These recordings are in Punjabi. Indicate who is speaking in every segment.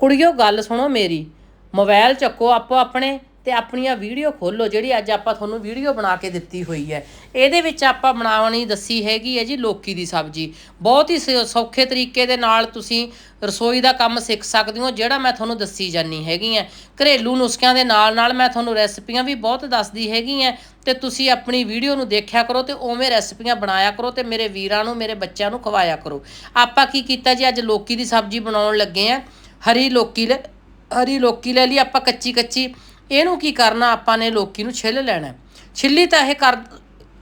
Speaker 1: ਕੁੜੀਓ, ਗੱਲ ਸੁਣੋ ਮੇਰੀ। ਮੋਬਾਈਲ ਚੱਕੋ ਆਪੋ ਆਪਣੇ ਤੇ ਆਪਣੀਆਂ ਵੀਡੀਓ ਖੋਲੋ, ਜਿਹੜੀ ਅੱਜ ਆਪਾਂ ਤੁਹਾਨੂੰ ਵੀਡੀਓ ਬਣਾ ਕੇ ਦਿੱਤੀ ਹੋਈ ਹੈ। ਇਹਦੇ ਵਿੱਚ ਆਪਾਂ ਬਣਾਉਣੀ ਦੱਸੀ ਹੈਗੀ ਹੈ ਜੀ ਲੋਕੀ ਦੀ ਸਬਜ਼ੀ। ਬਹੁਤ ਹੀ ਸ- ਸੌਖੇ ਤਰੀਕੇ ਦੇ ਨਾਲ ਤੁਸੀਂ ਰਸੋਈ ਦਾ ਕੰਮ ਸਿੱਖ ਸਕਦੇ ਹੋ, ਜਿਹੜਾ ਮੈਂ ਤੁਹਾਨੂੰ ਦੱਸੀ ਜਾਨੀ ਹੈਗੀ ਹੈ। ਘਰੇਲੂ ਨੁਸਖਿਆਂ ਦੇ ਨਾਲ ਨਾਲ ਮੈਂ ਤੁਹਾਨੂੰ ਰੈਸਪੀਆਂ ਵੀ ਬਹੁਤ ਦੱਸਦੀ ਹੈਗੀ ਹੈ ਤੇ ਤੁਸੀਂ ਆਪਣੀ ਵੀਡੀਓ ਨੂੰ ਦੇਖਿਆ ਕਰੋ ਤੇ ਉਵੇਂ ਰੈਸਪੀਆਂ ਬਣਾਇਆ ਕਰੋ ਤੇ ਮੇਰੇ ਵੀਰਾਂ ਨੂੰ, ਮੇਰੇ ਬੱਚਿਆਂ ਨੂੰ ਖਵਾਇਆ ਕਰੋ। ਆਪਾਂ ਕੀ ਕੀਤਾ ਜੀ, ਅੱਜ ਲੋਕੀ ਦੀ ਸਬਜ਼ੀ ਬਣਾਉਣ ਲੱਗੇ ਆ ਹਰੀ ਲੋਕੀ ਲੈ, ਹਰੀ ਲੋਕੀ ਲੈ ਲਈ, ਆਪਾਂ ਕੱਚੀ ਕੱਚੀ। ਇਹਨੂੰ ਕੀ ਕਰਨਾ, ਆਪਾਂ ਨੇ ਲੋਕੀ ਨੂੰ ਛਿੱਲ ਲੈਣਾ। ਛਿੱਲੀ ਤਾਂ ਇਹ ਕਰ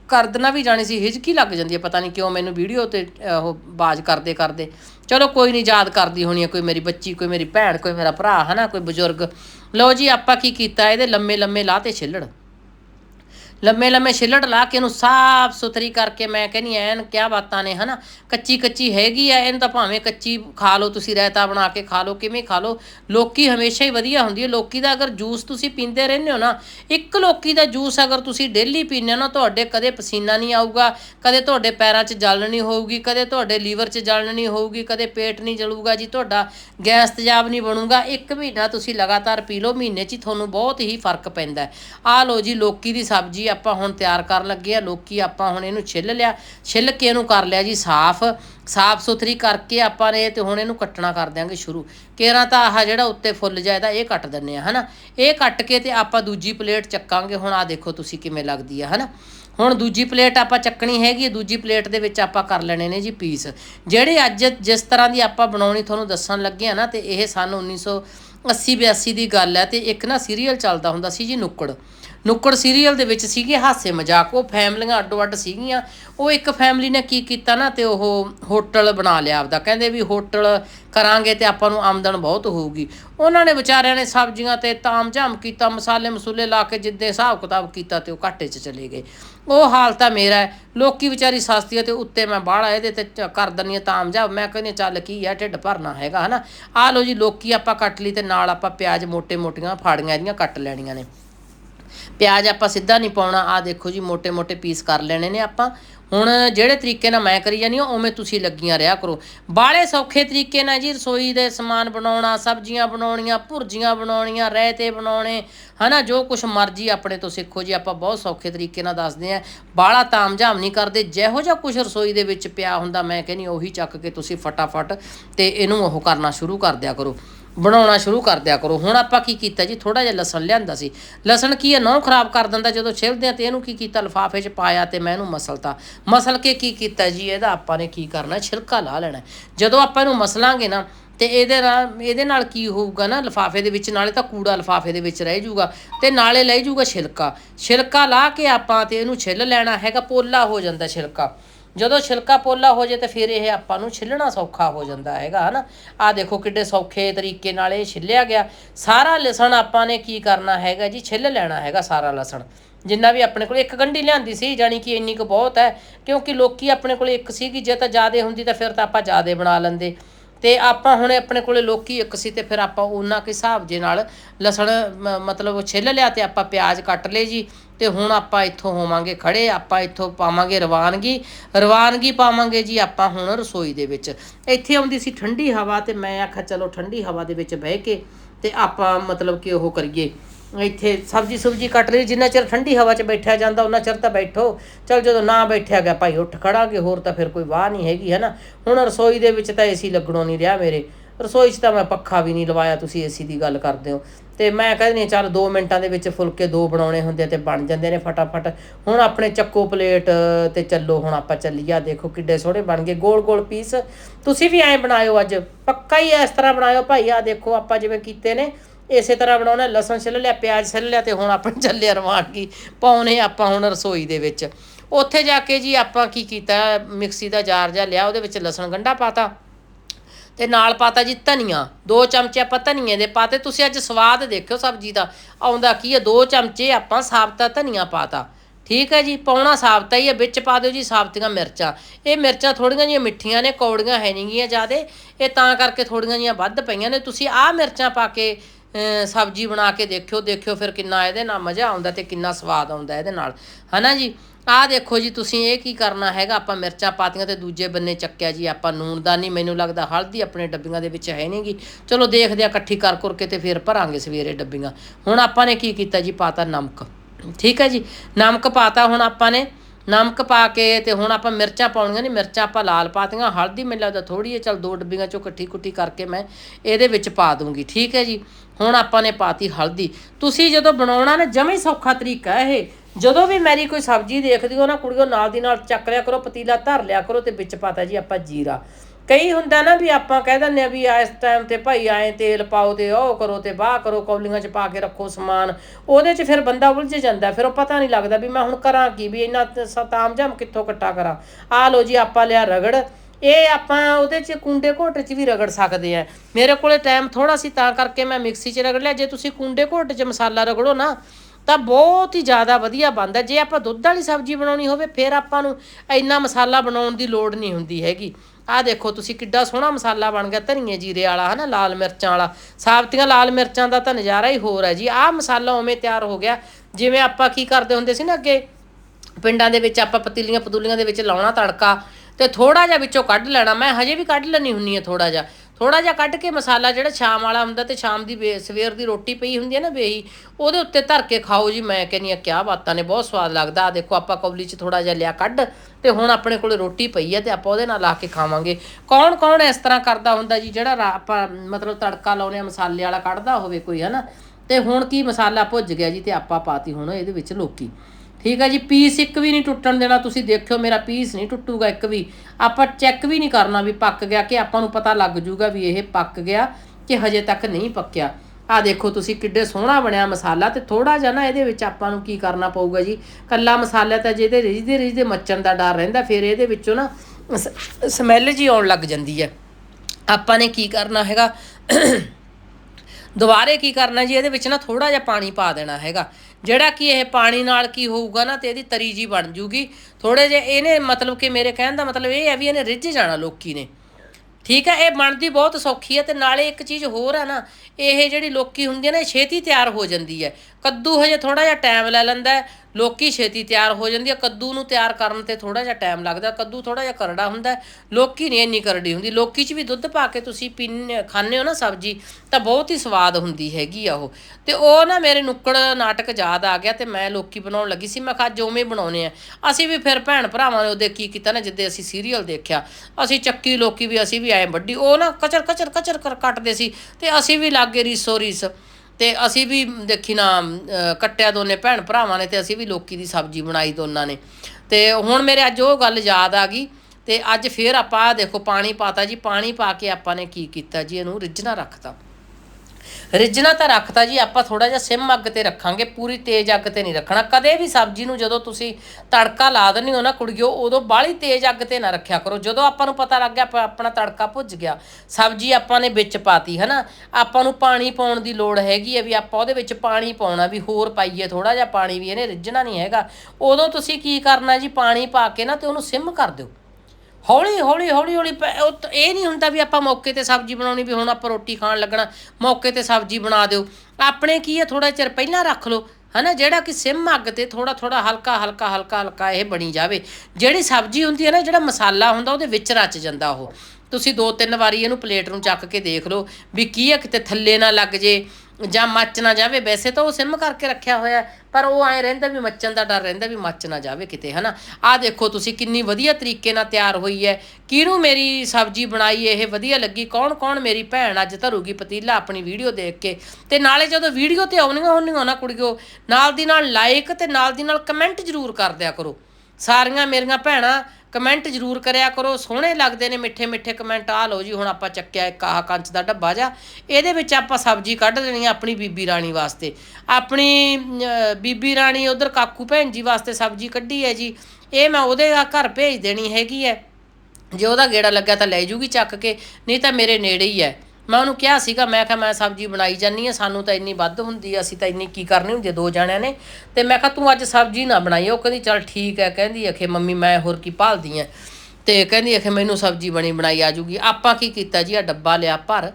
Speaker 1: ਕਰ ਦੇਣਾ ਵੀ ਜਾਣੀ ਸੀ ਹਿਜਕੀ ਲੱਗ ਜਾਂਦੀ ਹੈ ਪਤਾ ਨਹੀਂ ਕਿਉਂ ਮੈਨੂੰ ਵੀਡੀਓ ਤੇ ਉਹ ਬਾਜ਼ ਕਰਦੇ ਕਰਦੇ। ਚਲੋ ਕੋਈ ਨਹੀਂ, ਯਾਦ ਕਰਦੀ ਹੋਣੀ ਹੈ ਕੋਈ ਮੇਰੀ ਬੱਚੀ, ਕੋਈ ਮੇਰੀ ਭੈਣ, ਕੋਈ ਮੇਰਾ ਭਰਾ, ਹਨਾ, ਕੋਈ ਬਜ਼ੁਰਗ। ਲਓ ਜੀ, ਆਪਾਂ ਕੀ ਕੀਤਾ, ਇਹਦੇ ਲੰਮੇ ਲੰਮੇ ਲਾਹ ਤੇ ਛਿੱਲੜ ਲੰਮੇ ਲੰਮੇ ਛਿੱਲੜ ਲਾ ਕੇ ਇਹਨੂੰ ਸਾਫ਼ ਸੁਥਰੀ ਕਰਕੇ ਮੈਂ ਕਹਿੰਨੀ ਐਨ ਕਿਆ ਬਾਤਾਂ ਨੇ, ਹਨਾ? ਕੱਚੀ ਕੱਚੀ ਹੈਗੀ ਆ, ਇਹਨੂੰ ਤਾਂ ਭਾਵੇਂ ਕੱਚੀ ਖਾ ਲਓ ਤੁਸੀਂ, ਰਾਇਤਾ ਬਣਾ ਕੇ ਖਾ ਲਓ, ਕਿਵੇਂ ਖਾ ਲਓ। ਲੋਕੀ ਹਮੇਸ਼ਾ ਹੀ ਵਧੀਆ ਹੁੰਦੀ ਹੈ ਲੋਕੀ ਦਾ ਅਗਰ ਜੂਸ ਤੁਸੀਂ ਪੀਂਦੇ ਰਹਿੰਦੇ ਹੋ ਨਾ, ਇੱਕ ਲੋਕੀ ਦਾ ਜੂਸ ਅਗਰ ਤੁਸੀਂ ਡੇਲੀ ਪੀਂਦੇ ਹੋ ਨਾ, ਤੁਹਾਡੇ ਕਦੇ ਪਸੀਨਾ ਨਹੀਂ ਆਊਗਾ, ਕਦੇ ਤੁਹਾਡੇ ਪੈਰਾਂ 'ਚ ਜਲਨ ਨਹੀਂ ਹੋਊਗੀ, ਕਦੇ ਤੁਹਾਡੇ ਲੀਵਰ 'ਚ ਜਲਨ ਨਹੀਂ ਹੋਊਗੀ, ਕਦੇ ਪੇਟ ਨਹੀਂ ਜਲੂਗਾ ਜੀ, ਤੁਹਾਡਾ ਗੈਸ ਤੇਜ਼ਾਬ ਨਹੀਂ ਬਣੂਗਾ। ਇੱਕ ਮਹੀਨਾ ਤੁਸੀਂ ਲਗਾਤਾਰ ਪੀ ਲਓ, ਮਹੀਨੇ 'ਚ ਹੀ ਤੁਹਾਨੂੰ ਬਹੁਤ ਹੀ ਫ਼ਰਕ ਪੈਂਦਾ। ਆ ਲਓ ਜੀ, ਲੋਕੀ ਦੀ ਸਬਜ਼ੀ ਆਪਾਂ ਹੁਣ ਤਿਆਰ ਕਰਨ ਲੱਗੇ ਆ, ਲੋਕੀ ਆਪਾਂ ਹੁਣ ਇਹਨੂੰ ਛਿੱਲ ਲਿਆ, ਛਿੱਲ ਕੇ ਇਹਨੂੰ ਕਰ ਲਿਆ ਜੀ ਸਾਫ਼। ਸਾਫ਼ ਸੁਥਰੀ ਕਰਕੇ ਆਪਾਂ ਨੇ ਤੇ ਹੁਣ ਇਹਨੂੰ ਕੱਟਣਾ ਕਰ ਦਿਆਂਗੇ ਸ਼ੁਰੂ। ਕੇਰਾਂ ਤਾਂ ਆਹ ਜਿਹੜਾ ਉੱਤੇ ਫੁੱਲ ਜਾਇਦਾ ਇਹ ਕੱਟ ਦਿੰਨੇ ਆ, ਹਨਾ? ਇਹ ਕੱਟ ਕੇ ਤੇ ਆਪਾਂ ਦੂਜੀ ਪਲੇਟ ਚੱਕਾਂਗੇ। ਹੁਣ ਆ ਦੇਖੋ ਤੁਸੀਂ ਕਿਵੇਂ ਲੱਗਦੀ ਆ, ਹਨਾ? ਹੁਣ ਦੂਜੀ ਪਲੇਟ ਆਪਾਂ ਚੱਕਣੀ ਹੈਗੀ ਹੈ ਦੂਜੀ ਪਲੇਟ ਦੇ ਵਿੱਚ ਆਪਾਂ ਕਰ ਲੈਣੇ ਨੇ ਜੀ ਪੀਸ। ਜਿਹੜੇ ਅੱਜ ਜਿਸ ਤਰ੍ਹਾਂ ਦੀ ਆਪਾਂ ਬਣਾਉਣੀ ਤੁਹਾਨੂੰ ਦੱਸਣ ਲੱਗੇ ਆ ਨਾ, ਤੇ ਇਹ ਸਨ 1980 82 ਦੀ ਗੱਲ ਹੈ ਤੇ ਇੱਕ ਨਾ ਸੀਰੀਅਲ ਚੱਲਦਾ ਹੁੰਦਾ ਸੀ ਜੀ ਨੁੱਕੜ। ਨੁੱਕੜ ਸੀਰੀਅਲ ਦੇ ਵਿੱਚ ਸੀਗੇ ਹਾਸੇ ਮਜ਼ਾਕ ਉਹ ਫੈਮਲੀਆਂ ਅੱਡੋ ਅੱਡ ਸੀਗੀਆਂ। ਉਹ ਇੱਕ ਫੈਮਲੀ ਨੇ ਕੀ ਕੀਤਾ ਨਾ ਤੇ ਉਹ ਹੋਟਲ ਬਣਾ ਲਿਆ ਆਪਦਾ। ਕਹਿੰਦੇ ਵੀ ਹੋਟਲ ਕਰਾਂਗੇ ਤੇ ਆਪਾਂ ਨੂੰ ਆਮਦਨ ਬਹੁਤ ਹੋਊਗੀ। ਉਹਨਾਂ ਨੇ ਵਿਚਾਰਿਆਂ ਨੇ ਸਬਜ਼ੀਆਂ ਤੇ ਤਾਮਝਾਮ ਕੀਤਾ ਮਸਾਲੇ ਮਸੂਲੇ ਲਾ ਕੇ ਜਿੱਦੇ ਹਿਸਾਬ ਕਿਤਾਬ ਕੀਤਾ ਤੇ ਉਹ ਘਾਟੇ 'ਚ ਚਲੇ ਗਏ। ਉਹ ਹਾਲ ਤਾਂ ਮੇਰਾ ਹੈ। ਲੋਕੀ ਵਿਚਾਰੀ ਸਸਤੀ ਹੈ ਤੇ ਉੱਤੇ ਮੈਂ ਬਾਹਲਾ ਇਹਦੇ ਤੇ ਚ- ਕਰ ਦਿੰਨੀ ਆ ਤਾਮਝਾਮ। ਮੈਂ ਕਹਿੰਦੀ ਹਾਂ, ਚੱਲ ਕੀ ਆ ਢਿੱਡ ਭਰਨਾ ਹੈਗਾ ਹਨਾ? ਆ ਲੋ ਜੀ ਲੋਕੀ ਆਪਾਂ ਕੱਟ ਲਈ ਤੇ ਨਾਲ ਆਪਾਂ ਪਿਆਜ਼ ਮੋਟੇ ਮੋਟੀਆਂ ਫਾੜੀਆਂ ਇਹਦੀਆਂ ਕੱਟ ਲੈਣੀਆਂ ਨੇ। ਪਿਆਜ਼ ਆਪਾਂ ਸਿੱਧਾ ਨਹੀਂ ਪਾਉਣਾ ਆ ਦੇਖੋ ਜੀ ਮੋਟੇ ਮੋਟੇ ਪੀਸ ਕਰ ਲੈਣੇ ਨੇ ਆਪਾਂ। ਹੁਣ ਜਿਹੜੇ ਤਰੀਕੇ ਨਾਲ ਮੈਂ ਕਰੀ ਜਾਨੀ ਹਾਂ ਉਵੇਂ ਤੁਸੀਂ ਲੱਗੀਆਂ ਰਿਹਾ ਕਰੋ। ਬਾਲੇ ਸੌਖੇ ਤਰੀਕੇ ਨਾਲ ਜੀ, ਰਸੋਈ ਦੇ ਸਮਾਨ ਬਣਾਉਣਾ, ਸਬਜ਼ੀਆਂ ਬਣਾਉਣੀਆਂ, ਭੁਰਜੀਆਂ ਬਣਾਉਣੀਆਂ, ਰਾਇਤੇ ਬਣਾਉਣੇ, ਹਨਾ, ਜੋ ਕੁਝ ਮਰਜ਼ੀ ਆਪਣੇ ਤੋਂ ਸਿੱਖੋ ਜੀ, ਆਪਾਂ ਬਹੁਤ ਸੌਖੇ ਤਰੀਕੇ ਨਾਲ ਦੱਸਦੇ ਆਂ। ਬਾਲਾ ਤਾਮਝਾਮ ਨਹੀਂ ਕਰਦੇ, ਜਿਹੋ ਜਿਹਾ ਕੁਝ ਰਸੋਈ ਦੇ ਵਿੱਚ ਪਿਆ ਹੁੰਦਾ, ਮੈਂ ਕਹਿੰਨੀ ਉਹੀ ਚੱਕ ਕੇ ਤੁਸੀਂ ਫਟਾਫਟ ਤੇ ਇਹਨੂੰ ਉਹ ਕਰਨਾ ਸ਼ੁਰੂ ਕਰ ਦਿਆ ਕਰੋ। ਬਣਾਉਣਾ ਸ਼ੁਰੂ ਕਰ ਦਿਆ ਕਰੋ। ਹੁਣ ਆਪਾਂ ਕੀ ਕੀਤਾ ਜੀ? ਥੋੜਾ ਜਿਹਾ ਲਸਣ ਲਿਆਂਦਾ ਸੀ। ਲਸਣ ਕੀ ਹੈ ਨਹੁੰ ਖਰਾਬ ਕਰ ਦਿੰਦਾ ਜਦੋਂ ਛਿਲਦੇ ਆ ਤੇ ਇਹਨੂੰ ਕੀ ਕੀਤਾ? ਲਫਾਫੇ 'ਚ ਪਾਇਆ ਤੇ ਮੈਂ ਇਹਨੂੰ ਮਸਲਤਾ। ਮਸਲ ਕੇ ਕੀ ਕੀਤਾ ਜੀ? ਇਹਦਾ ਆਪਾਂ ਨੇ ਕੀ ਕਰਨਾ? ਛਿਲਕਾ ਲਾ ਲੈਣਾ। ਜਦੋਂ ਆਪਾਂ ਇਹਨੂੰ ਮਸਲਾਂਗੇ ਨਾ, ਤੇ ਇਹਦੇ ਨਾਲ ਇਹਦੇ ਨਾਲ ਕੀ ਹੋਊਗਾ ਨਾ? ਲਫਾਫੇ ਦੇ ਵਿੱਚ, ਨਾਲੇ ਤਾਂ ਕੂੜਾ ਲਫਾਫੇ ਦੇ ਵਿੱਚ ਰਹਿ ਜਾਊਗਾ। ਤੇ ਨਾਲੇ ਲੈ ਜਾਊਗਾ ਛਿਲਕਾ। ਛਿਲਕਾ ਲਾ ਕੇ ਆਪਾਂ ਤੇ ਇਹਨੂੰ ਛਿੱਲ ਲੈਣਾ। ਹੈਗਾ ਪੋਲਾ ਹੋ ਜਾਂਦਾ ਛਿਲਕਾ। ਜਦੋਂ ਛਿਲਕਾ ਪੋਲਾ ਹੋ ਜੇ ਤੇ ਫਿਰ ਇਹ ਆਪਾਂ ਨੂੰ ਛਿੱਲਣਾ ਸੌਖਾ ਹੋ ਜਾਂਦਾ ਹੈਗਾ, ਹਨਾ? ਆ ਦੇਖੋ ਕਿੱਡੇ ਸੌਖੇ ਤਰੀਕੇ ਨਾਲ ਇਹ ਛਿੱਲਿਆ ਗਿਆ। ਸਾਰਾ ਲਸਣ ਆਪਾਂ ਨੇ ਕੀ ਕਰਨਾ ਹੈਗਾ ਜੀ? ਛਿੱਲ ਲੈਣਾ ਹੈਗਾ ਸਾਰਾ ਲਸਣ। ਜਿੰਨਾ ਵੀ ਆਪਣੇ ਕੋਲ ਇੱਕ ਗੰਢੀ ਲਿਆਂਦੀ ਸੀ ਜਾਨੀ ਕਿ ਇੰਨੀ ਕੁ ਬਹੁਤ ਹੈ, ਕਿਉਂਕਿ ਲੋਕੀ ਆਪਣੇ ਕੋਲ ਇੱਕ ਸੀਗੀ, ਜੇ ਤਾਂ ਜ਼ਿਆਦੇ ਹੁੰਦੀ ਤਾਂ ਫਿਰ ਤਾਂ ਆਪਾਂ ਜ਼ਿਆਦੇ ਬਣਾ ਲੈਂਦੇ। ਤੇ ਆਪਾਂ ਹੁਣ ਆਪਣੇ ਕੋਲੇ ਲੋਕੀ ਇੱਕ ਸੀ ਤੇ ਫਿਰ ਆਪਾਂ ਉਹਨਾਂ ਕੇ ਹਿਸਾਬ ਦੇ ਨਾਲ ਲਸਣ, ਮ- ਮਤਲਬ ਛਿੱਲ ਲਿਆ ਤੇ ਆਪਾਂ ਪਿਆਜ਼ ਕੱਟ ਲਏ ਜੀ। ਤੇ ਹੁਣ ਆਪਾਂ ਇੱਥੋਂ ਹੋਵਾਂਗੇ ਖੜੇ, ਆਪਾਂ ਇੱਥੋਂ ਪਾਵਾਂਗੇ ਰਵਾਨਗੀ। ਰਵਾਨਗੀ ਪਾਵਾਂਗੇ ਜੀ ਆਪਾਂ ਹੁਣ ਰਸੋਈ ਦੇ ਵਿੱਚ। ਇੱਥੇ ਆਉਂਦੀ ਸੀ ਠੰਡੀ ਹਵਾ ਤੇ ਮੈਂ ਆਖਿਆ ਚਲੋ ਠੰਡੀ ਹਵਾ ਦੇ ਵਿੱਚ ਬਹਿ ਕੇ ਤੇ ਆਪਾਂ ਮਤਲਬ ਕਿ ਉਹ ਕਰੀਏ। ਇੱਥੇ ਸਬਜੀ ਸੁਬਜੀ ਕੱਟ ਲਈ, ਜਿੰਨਾ ਚਿਰ ਠੰਡੀ ਹਵਾ 'ਚ ਬੈਠਿਆ ਜਾਂਦਾ ਉਹਨਾਂ ਚਿਰ ਤਾਂ ਬੈਠੋ। ਚਲ ਜਦੋਂ ਨਾ ਬੈਠਿਆ ਗਿਆ, ਭਾਈ ਉੱਠ ਖੜਾਂਗੇ, ਹੋਰ ਤਾਂ ਫਿਰ ਕੋਈ ਵਾਹ ਨਹੀਂ ਹੈਗੀ ਹੈ ਨਾ ਹੁਣ ਰਸੋਈ ਦੇ ਵਿੱਚ ਤਾਂ ਏਸੀ ਲੱਗਣੋਂ ਨਹੀਂ ਰਿਹਾ ਮੇਰੇ। ਰਸੋਈ 'ਚ ਤਾਂ ਮੈਂ ਪੱਖਾ ਵੀ ਨਹੀਂ ਲਵਾਇਆ, ਤੁਸੀਂ ਏਸੀ ਦੀ ਗੱਲ ਕਰਦੇ ਹੋ। ਤੇ ਮੈਂ ਕਹਿੰਦੀ ਹਾਂ, ਚੱਲ 2 ਮਿੰਟਾਂ ਦੇ ਵਿੱਚ ਫੁਲਕੇ ਦੋ ਬਣਾਉਣੇ ਹੁੰਦੇ ਆ ਤੇ ਬਣ ਜਾਂਦੇ ਨੇ ਫਟਾਫਟ। ਹੁਣ ਆਪਣੇ ਚੱਕੋ ਪਲੇਟ ਤੇ ਚੱਲੋ, ਹੁਣ ਆਪਾਂ ਚੱਲੀਆ ਦੇਖੋ ਕਿੱਡੇ ਸੋਹਣੇ ਬਣ ਗਏ, ਗੋਲ ਗੋਲ ਪੀਸ। ਤੁਸੀਂ ਵੀ ਐਂ ਬਣਾਇਓ ਅੱਜ, ਪੱਕਾ ਹੀ ਇਸ ਤਰ੍ਹਾਂ ਬਣਾਇਓ, ਭਾਈ ਆ ਦੇਖੋ ਆਪਾਂ ਜਿਵੇਂ ਕੀਤੇ ਨੇ। ਇਸੇ ਤਰ੍ਹਾਂ ਬਣਾਉਣਾ, ਲਸਣ ਛਿੱਲ ਲਿਆ, ਪਿਆਜ਼ ਛਿੱਲ ਲਿਆ ਤੇ ਹੁਣ ਆਪਾਂ ਚੱਲੇ ਰਵਾਨਗੀ ਪਾਉਣੇ ਆਪਾਂ ਹੁਣ ਰਸੋਈ ਦੇ ਵਿੱਚ। ਉੱਥੇ ਜਾ ਕੇ ਜੀ ਆਪਾਂ ਕੀ ਕੀਤਾ, ਮਿਕਸੀ ਦਾ ਜਾਰ ਜਿਹਾ ਲਿਆ, ਉਹਦੇ ਵਿੱਚ ਲਸਣ ਗੰਢਾ ਪਾਤਾ। ਤੇ ਨਾਲ ਪਾਤਾ ਜੀ ਧਨੀਆ, ਦੋ ਚਮਚੇ ਆਪਾਂ ਧਨੀਏ ਦੇ ਪਾਤੇ। ਤੁਸੀਂ ਅੱਜ ਸਵਾਦ ਦੇਖਿਓ ਸਬਜ਼ੀ ਦਾ, ਆਉਂਦਾ ਕੀ ਹੈ ਦੋ ਚਮਚੇ ਆਪਾਂ ਸਾਬਤਾ ਧਨੀਆ ਪਾਤਾ। ਠੀਕ ਹੈ ਜੀ, ਪਾਉਣਾ ਸਾਬਤਾ ਹੀ ਹੈ ਵਿੱਚ ਪਾ ਦਿਓ ਜੀ ਸਾਬਤੀਆਂ ਮਿਰਚਾਂ। ਇਹ ਮਿਰਚਾਂ ਥੋੜੀਆਂ ਜੀਆਂ ਮਿੱਠੀਆਂ ਨੇ, ਕੌੜੀਆਂ ਹੈ ਨਹੀਂਗੀਆਂ ਜਿਆਦੇ। ਇਹ ਤਾਂ ਕਰਕੇ ਥੋੜੀਆਂ ਜੀਆਂ ਵੱਧ ਪਈਆਂ ਨੇ। ਤੁਸੀਂ ਆਹ ਮਿਰਚਾਂ ਪਾ ਕੇ ਸਬਜ਼ੀ ਬਣਾ ਕੇ ਦੇਖਿਓ ਦੇਖਿਓ ਫਿਰ ਕਿੰਨਾ ਇਹਦੇ ਨਾਲ ਮਜ਼ਾ ਆਉਂਦਾ ਤੇ ਕਿੰਨਾ ਸਵਾਦ ਆਉਂਦਾ ਇਹਦੇ ਨਾਲ। ਹਨਾ ਜੀ? ਆਹ ਦੇਖੋ ਜੀ, ਤੁਸੀਂ ਇਹ ਕੀ ਕਰਨਾ ਹੈਗਾ? ਆਪਾਂ ਮਿਰਚਾਂ ਪਾਤੀਆਂ ਤੇ ਦੂਜੇ ਬੰਨੇ ਚੱਕਿਆ ਜੀ, ਆਪਾਂ ਨੂਣ ਦਾ ਨਹੀਂ, ਮੈਨੂੰ ਲੱਗਦਾ ਹਲਦੀ ਆਪਣੇ ਡੱਬੀਆਂ ਦੇ ਵਿੱਚ ਹੈ ਨਹੀਂਗੀ। ਚਲੋ ਦੇਖਦੇ ਆ ਇਕੱਠੀ ਕਰ ਕਰ ਕੇ ਤੇ ਫਿਰ ਭਰਾਂਗੇ ਸਵੇਰੇ ਡੱਬੀਆਂ। ਹੁਣ ਆਪਾਂ ਨੇ ਕੀ ਕੀਤਾ ਜੀ? ਪਾਤਾ ਨਮਕ। ਠੀਕ ਹੈ ਜੀ? ਨਮਕ ਪਾਤਾ, ਹੁਣ ਆਪਾਂ ਨੇ ਨਮਕ ਪਾ ਕੇ ਤੇ ਹੁਣ ਆਪਾਂ ਮਿਰਚਾਂ ਪਾਉਣੀਆਂ ਨਹੀਂ ਮਿਰਚਾਂ ਆਪਾਂ ਲਾਲ ਪਾਤੀਆਂ, ਹਲਦੀ ਮੈਨੂੰ ਲੱਗਦਾ ਥੋੜੀ ਹੈ ਚਲ ਦੋ ਡੱਬੀਆਂ ਚੋਂ ਇਕੱਠੀ ਕੁੱਟੀ ਕਰਕੇ ਮੈਂ ਇਹਦੇ ਵਿੱਚ ਪਾ ਦੂੰਗੀ, ਠੀਕ ਹੈ ਜੀ? ਹੁਣ ਆਪਾਂ ਨੇ ਪਾਤੀ ਹਲਦੀ। ਤੁਸੀਂ ਜਦੋਂ ਬਣਾਉਣਾ ਨਾ, ਜਮੇ ਸੌਖਾ ਤਰੀਕਾ ਇਹ। ਜਦੋਂ ਵੀ ਮੇਰੀ ਕੋਈ ਸਬਜ਼ੀ ਦੇਖਦੀ ਹੋ ਨਾ, ਕੁੜੀਓ ਨਾਲ ਦੀ ਨਾਲ ਚੱਕ ਲਿਆ ਕਰੋ, ਪਤੀਲਾ ਧਰ ਲਿਆ ਕਰੋ ਤੇ ਵਿੱਚ ਪਾਤਾ ਜੀ ਆਪਾਂ ਜੀਰਾ। ਕਈ ਹੁੰਦਾ ਨਾ ਵੀ ਆਪਾਂ ਕਹਿ ਦਿੰਦੇ ਆ ਵੀ ਇਸ ਟਾਈਮ ਤੇ ਭਾਈ ਆਏ ਤੇਲ ਪਾਓ ਤੇ ਉਹ ਕਰੋ ਤੇ ਬਾਹ ਕਰੋ, ਕੌਲੀਆਂ 'ਚ ਪਾ ਕੇ ਰੱਖੋ ਸਮਾਨ, ਉਹਦੇ 'ਚ ਫਿਰ ਬੰਦਾ ਉਲਝ ਜਾਂਦਾ, ਫਿਰ ਉਹ ਪਤਾ ਨਹੀਂ ਲੱਗਦਾ ਵੀ ਮੈਂ ਹੁਣ ਕਰਾਂ ਕੀ, ਵੀ ਇੰਨਾ ਸਤਾਮ ਕਿੱਥੋਂ ਇਕੱਠਾ ਕਰਾਂ। ਆ ਲੋ ਜੀ, ਆਪਾਂ ਲਿਆ ਰਗੜ, ਇਹ ਆਪਾਂ ਉਹਦੇ 'ਚ ਕੁੰਡੇ ਘੋਟੇ 'ਚ ਵੀ ਰਗੜ ਸਕਦੇ ਆ। ਮੇਰੇ ਕੋਲੇ ਟਾਈਮ ਥੋੜਾ ਸੀ, ਤਾਂ ਕਰਕੇ ਮੈਂ ਮਿਕਸੀ 'ਚ ਰਗੜ ਲਿਆ। ਜੇ ਤੁਸੀਂ ਕੁੰਡੇ ਘੋਟੇ 'ਚ ਮਸਾਲਾ ਰਗੜੋ ਨਾ ਤਾਂ ਬਹੁਤ ਹੀ ਜ਼ਿਆਦਾ ਵਧੀਆ ਬਣਦਾ। ਜੇ ਆਪਾਂ ਦੁੱਧ ਵਾਲੀ ਸਬਜ਼ੀ ਬਣਾਉਣੀ ਹੋਵੇ, ਫਿਰ ਆਪਾਂ ਨੂੰ ਇੰਨਾ ਮਸਾਲਾ ਬਣਾਉਣ ਦੀ ਲੋੜ ਨਹੀਂ ਹੁੰਦੀ ਹੈਗੀ। ਆਹ ਦੇਖੋ, ਤੁਸੀਂ ਕਿੱਡਾ ਸੋਹਣਾ ਮਸਾਲਾ ਬਣ ਗਿਆ, ਧਨੀਏ ਜੀਰੇ ਵਾਲਾ, ਹਨਾ, ਲਾਲ ਮਿਰਚਾਂ ਵਾਲਾ। ਸਾਬਤੀਆਂ ਲਾਲ ਮਿਰਚਾਂ ਦਾ ਤਾਂ ਨਜ਼ਾਰਾ ਹੀ ਹੋਰ ਹੈ ਜੀ। ਆਹ ਮਸਾਲਾ ਉਵੇਂ ਤਿਆਰ ਹੋ ਗਿਆ। ਜਿਵੇਂ ਆਪਾਂ ਕੀ ਕਰਦੇ ਹੁੰਦੇ ਸੀ ਨਾ ਅੱਗੇ, ਪਿੰਡਾਂ ਦੇ ਵਿੱਚ ਆਪਾਂ ਪਤੀਲੀਆਂ ਪਤੂਲੀਆਂ ਦੇ ਵਿੱਚ ਲਾਉਣਾ ਤੜਕਾ, ਤੇ ਥੋੜਾ ਜਿਹਾ ਵਿੱਚੋਂ ਕੱਢ ਲੈਣਾ। ਮੈਂ ਹਜੇ ਵੀ ਕੱਢ ਲੈਣੀ ਹੁੰਨੀ ਆ ਥੋੜਾ ਜਿਹਾ। ਥੋੜਾ ਜਿਹਾ ਕੱਢ ਕੇ ਮਸਾਲਾ ਜਿਹੜਾ ਸ਼ਾਮ ਵਾਲਾ ਹੁੰਦਾ ਤੇ ਸ਼ਾਮ ਦੀ ਵੇ- ਸਵੇਰ ਦੀ ਰੋਟੀ ਪਈ ਹੁੰਦੀ ਹੈ ਨਾ ਬੇਹੀ, ਉਹਦੇ ਉੱਤੇ ਧਰ ਕੇ ਖਾਓ ਜੀ। ਮੈਂ ਕਹਿੰਨੀ ਆ ਕਿਆ ਬਾਤਾਂ ਨੇ, ਬਹੁਤ ਸਵਾਦ ਲੱਗਦਾ। ਆਹ ਦੇਖੋ, ਆਪਾਂ ਕੌਲੀ 'ਚ ਥੋੜਾ ਜਿਹਾ ਲਿਆ ਕੱਢ ਤੇ ਹੁਣ ਆਪਣੇ ਕੋਲੇ ਰੋਟੀ ਪਈ ਹੈ ਤੇ ਆਪਾਂ ਉਹਦੇ ਨਾਲ ਲਾ ਕੇ ਖਾਵਾਂਗੇ। ਕੌਣ ਕੌਣ ਇਸ ਤਰ੍ਹਾਂ ਕਰਦਾ ਹੁੰਦਾ ਜੀ, ਜਿਹੜਾ ਰਾ- ਆਪਾਂ ਮਤਲਬ ਤੜਕਾ ਲਾਉਨੇ ਆ ਮਸਾਲੇ ਵਾਲਾ ਕੱਢਦਾ ਹੋਵੇ ਕੋਈ ਹਨਾ ਤੇ ਹੁਣ ਕੀ ਮਸਾਲਾ ਭੁੱਜ ਗਿਆ ਜੀ ਤੇ ਆਪਾਂ ਪਾਤੀ ਹੁਣ ਇਹਦੇ ਵਿੱਚ ਲੋਕੀ। ਠੀਕ ਹੈ ਜੀ ਪੀਸ ਇੱਕ ਵੀ ਨਹੀਂ ਟੁੱਟਣ ਦੇਣਾ, ਤੁਸੀਂ ਦੇਖਿਓ ਮੇਰਾ ਪੀਸ ਨਹੀਂ ਟੁੱਟੂਗਾ ਇੱਕ ਵੀ। ਆਪਾਂ ਚੈੱਕ ਵੀ ਨਹੀਂ ਕਰਨਾ ਵੀ ਪੱਕ ਗਿਆ ਕਿ ਆਪਾਂ ਨੂੰ ਪਤਾ ਲੱਗ ਜੂਗਾ ਵੀ ਇਹ ਪੱਕ ਗਿਆ ਕਿ ਹਜੇ ਤੱਕ ਨਹੀਂ ਪੱਕਿਆ। ਆ ਦੇਖੋ ਤੁਸੀਂ ਕਿੱਡੇ ਸੋਹਣਾ ਬਣਿਆ ਮਸਾਲਾ ਤੇ ਥੋੜਾ ਜਿਹਾ ਨਾ ਇਹਦੇ ਵਿੱਚ ਆਪਾਂ ਨੂੰ ਕੀ ਕਰਨਾ ਪਊਗਾ ਜੀ, ਕੱਲਾ ਮਸਾਲਾ ਤਾਂ ਜਿਹਦੇ ਰਿਝਦੇ ਰਿਝਦੇ ਮੱਚਣ ਦਾ ਡਰ ਰਹਿੰਦਾ, ਫਿਰ ਇਹਦੇ ਵਿੱਚੋਂ ਨਾ ਸਮੈਲ ਜੀ ਆਉਣ ਲੱਗ ਜਾਂਦੀ ਹੈ। ਆਪਾਂ ਨੇ ਕੀ ਕਰਨਾ ਹੈਗਾ? ਦੁਬਾਰੇ ਕੀ ਕਰਨਾ ਜੀ, ਇਹਦੇ ਵਿੱਚ ਨਾ ਥੋੜਾ ਜਿਹਾ ਪਾਣੀ ਪਾ ਦੇਣਾ ਹੈਗਾ। ਜਿਹੜਾ ਕਿ ਇਹ ਪਾਣੀ ਨਾਲ ਕੀ ਹੋਊਗਾ ਨਾ ਤੇ ਇਹਦੀ ਤਰੀ ਜੀ ਬਣ ਜੂਗੀ। ਥੋੜੇ ਜੇ ਇਹਨੇ ਮਤਲਬ ਕਿ ਮੇਰੇ ਕਹਿਣ ਦਾ ਮਤਲਬ ਇਹ ਹੈ ਵੀ ਇਹਨੇ ਰਿੱਝ ਜਾਣਾ ਲੋਕੀ ਨੇ। ਠੀਕ ਹੈ, ਇਹ ਬਣਦੀ ਬਹੁਤ ਸੌਖੀ ਹੈ ਤੇ ਨਾਲੇ ਇੱਕ ਚੀਜ਼ ਹੋਰ ਹੈ ਨਾ, ਇਹ ਜਿਹੜੀ ਲੋਕੀ ਹੁੰਦੀ ਹੈ ਨਾ ਛੇਤੀ ਤਿਆਰ ਹੋ ਜਾਂਦੀ ਹੈ। ਕੱਦੂ ਹਜੇ ਥੋੜਾ ਜਿਹਾ ਟਾਈਮ ਲੈ ਲੈਂਦਾ ਹੈ, ਲੋਕੀ ਛੇਤੀ ਤਿਆਰ ਹੋ ਜਾਂਦੀ ਹੈ। ਕੱਦੂ ਨੂੰ ਤਿਆਰ ਕਰਨ ਤੇ ਥੋੜਾ ਜਿਹਾ ਟਾਈਮ ਲੱਗਦਾ ਕੱਦੂ ਥੋੜਾ ਜਿਹਾ ਕਰੜਾ ਹੁੰਦਾ ਲੋਕੀ ਨਹੀਂ ਇੰਨੀ ਕਰੜੀ ਹੁੰਦੀ। ਲੋਕੀ 'ਚ ਵੀ ਦੁੱਧ ਪਾ ਕੇ ਤੁਸੀਂ ਪੀਨੇ ਖਾਂਦੇ ਹੋ ਨਾ ਸਬਜ਼ੀ ਤਾਂ ਬਹੁਤ ਹੀ ਸਵਾਦ ਹੁੰਦੀ ਹੈਗੀ ਆ ਉਹ। ਤੇ ਉਹ ਨਾ ਮੇਰੇ ਨੁੱਕੜ ਨਾਟਕ ਯਾਦ ਆ ਗਿਆ ਤੇ ਮੈਂ ਲੋਕੀ ਬਣਾਉਣ ਲੱਗੀ ਸੀ। ਮੈਂ ਕਿਹਾ ਅੱਜ ਉਵੇਂ ਬਣਾਉਣੇ ਆ। ਅਸੀਂ ਵੀ ਫਿਰ ਭੈਣ ਭਰਾਵਾਂ ਨੇ ਉਹਦੇ ਕੀ ਕੀਤਾ ਨਾ ਜਿੱਦੇ ਅਸੀਂ ਸੀਰੀਅਲ ਦੇਖਿਆ। ਅਸੀਂ ਚੱਕੀ ਲੋਕੀ ਵੀ ਅਸੀਂ ਵੀ ਐ ਵੱਡੀ। ਉਹ ਨਾ ਕਚਰ ਕਚਰ ਕਚਰ ਕਰ ਕੱਟਦੇ ਸੀ। ਤੇ ਅਸੀਂ ਵੀ ਲਾਗੇ ਰੀਸੋ ਰੀਸ ਤੇ ਅਸੀਂ ਵੀ ਦੇਖੀ ਨਾ ਕੱਟਿਆ ਦੋਨੇ ਭੈਣ ਭਰਾਵਾਂ ਨੇ ਤੇ ਅਸੀਂ ਵੀ ਲੋਕੀ ਦੀ ਸਬਜ਼ੀ ਬਣਾਈ ਦੋਨਾਂ ਨੇ। ਤੇ ਹੁਣ ਮੇਰੇ ਅੱਜ ਉਹ ਗੱਲ ਯਾਦ ਆ ਗਈ ਤੇ ਅੱਜ ਫੇਰ ਆਪਾਂ ਦੇਖੋ, ਪਾਣੀ ਪਾਤਾ ਜੀ, ਪਾਣੀ ਪਾ ਕੇ ਆਪਾਂ ਨੇ ਕੀ ਕੀਤਾ ਜੀ, ਇਹਨੂੰ ਰਿੱਝਣਾ ਰੱਖਤਾ। ਰਿੱਝਣਾ ਤਾਂ ਰੱਖਤਾ ਜੀ, ਆਪਾਂ ਥੋੜਾ ਜਿਹਾ ਸਿਮ ਅੱਗ ਤੇ ਰੱਖਾਂਗੇ, ਪੂਰੀ ਤੇਜ਼ ਅੱਗ ਤੇ ਨਹੀਂ ਰੱਖਣਾ। ਕਦੇ ਵੀ ਸਬਜ਼ੀ ਨੂੰ ਜਦੋਂ ਤੁਸੀਂ ਤੜਕਾ ਲਾ ਦਿੰਦੇ ਹੋ ਨਾ ਕੁੜੀਓ, ਉਦੋਂ ਬਾਹਲੀ ਤੇਜ਼ ਅੱਗ ਤੇ ਨਾ ਰੱਖਿਆ ਕਰੋ। ਜਦੋਂ ਆਪਾਂ ਨੂੰ ਪਤਾ ਲੱਗ ਗਿਆ, ਆਪਾਂ- ਆਪਣਾ ਤੜਕਾ ਭੁੱਜ ਗਿਆ, ਸਬਜ਼ੀ ਆਪਾਂ ਨੇ ਵਿੱਚ ਪਾਤੀ, ਹਨਾ? ਆਪਾਂ ਨੂੰ ਪਾਣੀ ਪਾਉਣ ਦੀ ਲੋੜ ਹੈਗੀ ਹੈ ਵੀ ਆਪਾਂ ਉਹਦੇ ਵਿੱਚ ਪਾਣੀ ਪਾਉਣਾ, ਵੀ ਹੋਰ ਪਾਈਏ ਥੋੜਾ ਜਿਹਾ ਪਾਣੀ ਵੀ ਇਹਨੇ ਰਿੱਝਣਾ ਨਹੀਂ ਹੈਗਾ। ਉਦੋਂ ਤੁਸੀਂ ਕੀ ਕਰਨਾ ਜੀ, ਪਾਣੀ ਪਾ ਕੇ ਨਾ ਤੇ ਉਹਨੂੰ ਸਿਮ ਕਰ ਦਿਓ। ਹੌਲੀ ਹੌਲੀ ਹੌਲੀ ਹੌਲੀ ਪ, ਉਹ ਤਾਂ ਇਹ ਨਹੀਂ ਹੁੰਦਾ ਵੀ ਆਪਾਂ ਮੌਕੇ ਤੇ ਸਬਜ਼ੀ ਬਣਾਉਣੀ ਵੀ ਹੁਣ ਆਪਾਂ ਰੋਟੀ ਖਾਣ ਲੱਗਣਾ, ਮੌਕੇ ਤੇ ਸਬਜ਼ੀ ਬਣਾ ਦਿਓ। ਆਪਣੇ ਕੀ ਹੈ ਥੋੜਾ ਚਿਰ ਪਹਿਲਾਂ ਰੱਖ ਲਓ, ਹਨਾ? ਜਿਹੜਾ ਕਿ ਸਿਮ ਅੱਗ ਤੇ ਥੋੜਾ ਥੋੜਾ ਹਲਕਾ ਹਲਕਾ ਹਲਕਾ ਹਲਕਾ ਇਹ ਬਣੀ ਜਾਵੇ। ਜਿਹੜੀ ਸਬਜ਼ੀ ਹੁੰਦੀ ਹੈ ਨਾ, ਜਿਹੜਾ ਮਸਾਲਾ ਹੁੰਦਾ, ਉਹਦੇ ਵਿੱਚ ਰਚ ਜਾਂਦਾ ਉਹ। ਤੁਸੀਂ ਦੋ ਤਿੰਨ ਵਾਰੀ ਇਹਨੂੰ ਪਲੇਟ ਨੂੰ ਚੱਕ ਕੇ ਦੇਖ ਲਓ ਵੀ ਕੀ ਹੈ, ਕਿਤੇ ਥੱਲੇ ਨਾ ਲੱਗ ਜੇ। ਜਾਂ ਮੱਚ ਨਾ ਜਾਵੇ, ਵੈਸੇ ਤਾਂ ਉਹ ਸਿਮ ਕਰਕੇ ਰੱਖਿਆ ਹੋਇਆ ਪਰ ਉਹ ਐ ਰਹਿੰਦਾ ਵੀ ਮੱਚਣ ਦਾ ਡਰ ਰਹਿੰਦਾ ਵੀ ਮੱਚ ਨਾ ਜਾਵੇ ਕਿਤੇ, ਹਨਾ? ਆਹ ਦੇਖੋ ਤੁਸੀਂ ਕਿੰਨੀ ਵਧੀਆ ਤਰੀਕੇ ਨਾਲ ਤਿਆਰ ਹੋਈ ਹੈ। ਕਿਹਨੂੰ ਮੇਰੀ ਸਬਜ਼ੀ ਬਣਾਈ, ਇਹ ਵਧੀਆ ਲੱਗੀ? ਕੌਣ ਕੌਣ ਮੇਰੀ ਭੈਣ ਅੱਜ ਧਰੂਗੀ ਪਤੀਲਾ ਆਪਣੀ ਵੀਡੀਓ ਦੇਖ ਕੇ? ਤੇ ਨਾਲੇ ਜਦੋਂ ਵੀਡੀਓ ਤੇ ਆਉਣੀਆਂ ਹੁੰਦੀਆਂ ਨਾ ਕੁੜੀਓ, ਨਾਲ ਦੀ ਨਾਲ ਲਾਈਕ ਤੇ ਨਾਲ ਦੀ ਨਾਲ ਕਮੈਂਟ ਜ਼ਰੂਰ ਕਰ ਦਿਆ ਕਰੋ। ਸਾਰੀਆਂ ਮੇਰੀਆਂ ਭੈਣਾਂ ਕਮੈਂਟ ਜ਼ਰੂਰ ਕਰਿਆ ਕਰੋ, ਸੋਹਣੇ ਲੱਗਦੇ ਨੇ ਮਿੱਠੇ ਮਿੱਠੇ ਕਮੈਂਟ। ਆ ਲਓ ਜੀ, ਹੁਣ ਆਪਾਂ ਚੱਕਿਆ ਇੱਕ ਆਹ ਕੰਚ ਦਾ ਡੱਬਾ ਜਾ ਇਹਦੇ ਵਿੱਚ ਆਪਾਂ ਸਬਜ਼ੀ ਕੱਢ ਲੈਣੀ ਆ ਆਪਣੀ ਬੀਬੀ ਰਾਣੀ ਵਾਸਤੇ। ਆਪਣੀ ਬੀਬੀ ਰਾਣੀ ਉਧਰ ਕਾਕੂ ਭੈਣ ਜੀ ਵਾਸਤੇ ਸਬਜ਼ੀ ਕੱਢੀ ਹੈ ਜੀ। ਇਹ ਮੈਂ ਉਹਦੇ ਘਰ ਭੇਜ ਦੇਣੀ ਹੈਗੀ ਹੈ। ਜੇ ਉਹਦਾ ਗੇੜਾ ਲੱਗਿਆ ਤਾਂ ਲੈ ਜੂਗੀ ਚੱਕ ਕੇ, ਨਹੀਂ ਤਾਂ ਮੇਰੇ ਨੇੜੇ ਹੀ ਹੈ। ਮੈਂ ਉਹਨੂੰ ਕਿਹਾ ਸੀਗਾ, ਮੈਂ ਕਿਹਾ ਮੈਂ ਸਬਜ਼ੀ ਬਣਾਈ ਜਾਨੀ ਆ ਸਾਨੂੰ ਤਾਂ ਇੰਨੀ ਵੱਧ ਹੁੰਦੀ ਆ, ਅਸੀਂ ਤਾਂ ਇੰਨੀ ਕੀ ਕਰਨੀ ਹੁੰਦੀ ਆ, ਦੋ ਜਣਿਆਂ ਨੇ। ਤੇ ਮੈਂ ਕਿਹਾ, ਤੂੰ ਅੱਜ ਸਬਜ਼ੀ ਨਾ ਬਣਾਈ ਉਹ ਕਹਿੰਦੀ, ਚਲ ਠੀਕ ਹੈ ਕਹਿੰਦੀ ਅਖੇ ਮੰਮੀ, ਮੈਂ ਹੋਰ ਕੀ ਭਾਲਦੀ ਆ? ਤੇ ਕਹਿੰਦੀ ਅਖੇ ਮੈਨੂੰ ਸਬਜ਼ੀ ਬਣੀ ਬਣਾਈ ਆ ਜੂਗੀ ਆਪਾਂ ਕੀ ਕੀਤਾ ਜੀ, ਆ ਡੱਬਾ ਲਿਆ ਭਰ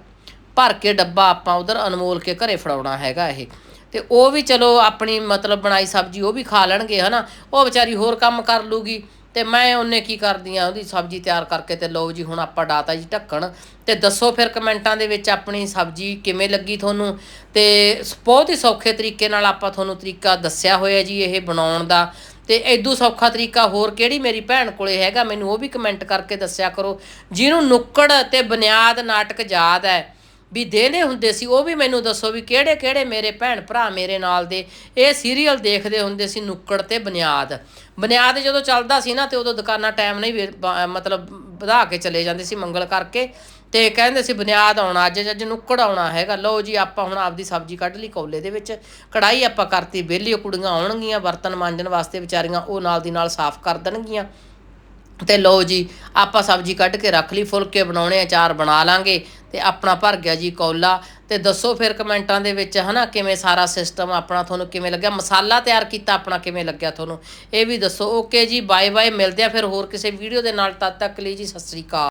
Speaker 1: ਭਰ ਕੇ ਡੱਬਾ ਆਪਾਂ ਉਧਰ ਅਨਮੋਲ ਕੇ ਘਰੇ ਫੜਾਉਣਾ ਹੈਗਾ ਇਹ। ਤੇ ਉਹ ਵੀ ਚਲੋ ਆਪਣੀ ਮਤਲਬ ਬਣਾਈ ਸਬਜ਼ੀ ਉਹ ਵੀ ਖਾ ਲੈਣਗੇ, ਹਨਾ? ਉਹ ਵਿਚਾਰੀ ਹੋਰ ਕੰਮ ਕਰ ਲੂਗੀ। ਤੇ ਮੈਂ ਉਹਨੇ ਕੀ ਕਰਦੀ ਆ ਉਹਦੀ ਸਬਜ਼ੀ ਤਿਆਰ ਕਰਕੇ ਤੇ ਲਓ ਜੀ, ਹੁਣ ਆਪਾਂ ਡਾਤਾ ਜੀ ਢੱਕਣ। ਤੇ ਦੱਸੋ ਫਿਰ ਕਮੈਂਟਾਂ ਦੇ ਵਿੱਚ ਆਪਣੀ ਸਬਜ਼ੀ ਕਿਵੇਂ ਲੱਗੀ ਤੁਹਾਨੂੰ? ਤੇ ਸ- ਬਹੁਤ ਹੀ ਸੌਖੇ ਤਰੀਕੇ ਨਾਲ ਆਪਾਂ ਤੁਹਾਨੂੰ ਤਰੀਕਾ ਦੱਸਿਆ ਹੋਇਆ ਜੀ ਇਹ ਬਣਾਉਣ ਦਾ। ਤੇ ਐਦੂ ਸੌਖਾ ਤਰੀਕਾ ਹੋਰ ਕਿਹੜੀ ਮੇਰੀ ਭੈਣ ਕੋਲੇ ਹੈਗਾ, ਮੈਨੂੰ ਉਹ ਵੀ ਕਮੈਂਟ ਕਰਕੇ ਦੱਸਿਆ ਕਰੋ। ਜਿਹਨੂੰ ਨੁੱਕੜ ਤੇ ਬੁਨਿਆਦ ਨਾਟਕ ਯਾਦ ਹੈ ਵੀ ਦੇਲੇ ਹੁੰਦੇ ਸੀ, ਉਹ ਵੀ ਮੈਨੂੰ ਦੱਸੋ ਵੀ ਕਿਹੜੇ ਕਿਹੜੇ ਮੇਰੇ ਭੈਣ ਭਰਾ ਮੇਰੇ ਨਾਲ ਦੇ ਇਹ ਸੀਰੀਅਲ ਦੇਖਦੇ ਹੁੰਦੇ ਸੀ ਨੁੱਕੜ ਤੇ ਬੁਨਿਆਦ। ਬੁਨਿਆਦ ਜਦੋਂ ਚੱਲਦਾ ਸੀ ਨਾ ਤੇ ਉਦੋਂ ਦੁਕਾਨਾਂ ਟਾਈਮ ਨਹੀਂ ਵੇ- ਬ- ਮਤਲਬ ਵਧਾ ਕੇ ਚਲੇ ਜਾਂਦੇ ਸੀ ਮੰਗਲ ਕਰਕੇ ਤੇ ਕਹਿੰਦੇ ਸੀ ਬੁਨਿਆਦ ਆਉਣਾ, ਅੱਜ ਅੱਜ ਨੁੱਕੜ ਆਉਣਾ ਹੈਗਾ, ਲਓ ਜੀ ਆਪਾਂ ਹੁਣ ਆਪਦੀ ਸਬਜ਼ੀ ਕੱਢ ਲਈ ਕੌਲੇ ਦੇ ਵਿੱਚ ਕੜਾਈ ਆਪਾਂ ਕਰਤੀ ਵਿਹਲੀ ਉਹ ਕੁੜੀਆਂ ਆਉਣਗੀਆਂ, ਬਰਤਨ ਮਾਂਜਣ ਵਾਸਤੇ ਵਿਚਾਰੀਆਂ ਉਹ ਨਾਲ ਦੀ ਨਾਲ ਸਾਫ਼ ਕਰ ਦੇਣਗੀਆਂ। ਤੇ ਲਓ ਜੀ, ਆਪਾਂ ਸਬਜ਼ੀ ਕੱਢ ਕੇ ਰੱਖ ਲਈ, ਫੁਲਕੇ ਬਣਾਉਣੇ ਆ ਚਾਰ ਬਣਾ ਲਾਂਗੇ ਤੇ ਆਪਣਾ ਭਰ ਗਿਆ ਜੀ ਕੌਲਾ। ਤੇ ਦੱਸੋ ਫਿਰ ਕਮੈਂਟਾਂ ਦੇ ਵਿੱਚ, ਹਨਾ, ਕਿਵੇਂ ਸਾਰਾ ਸਿਸਟਮ ਆਪਣਾ ਤੁਹਾਨੂੰ ਕਿਵੇਂ ਲੱਗਿਆ? ਮਸਾਲਾ ਤਿਆਰ ਕੀਤਾ ਆਪਣਾ ਕਿਵੇਂ ਲੱਗਿਆ ਤੁਹਾਨੂੰ? ਇਹ ਵੀ ਦੱਸੋ। ਓਕੇ ਜੀ ਬਾਏ ਬਾਏ ਮਿਲਦੇ ਆ ਫਿਰ ਹੋਰ ਕਿਸੇ ਵੀਡੀਓ ਦੇ ਨਾਲ। ਤਦ ਤੱਕ ਲਈ ਜੀ, ਸਤਿ ਸ੍ਰੀ ਅਕਾਲ।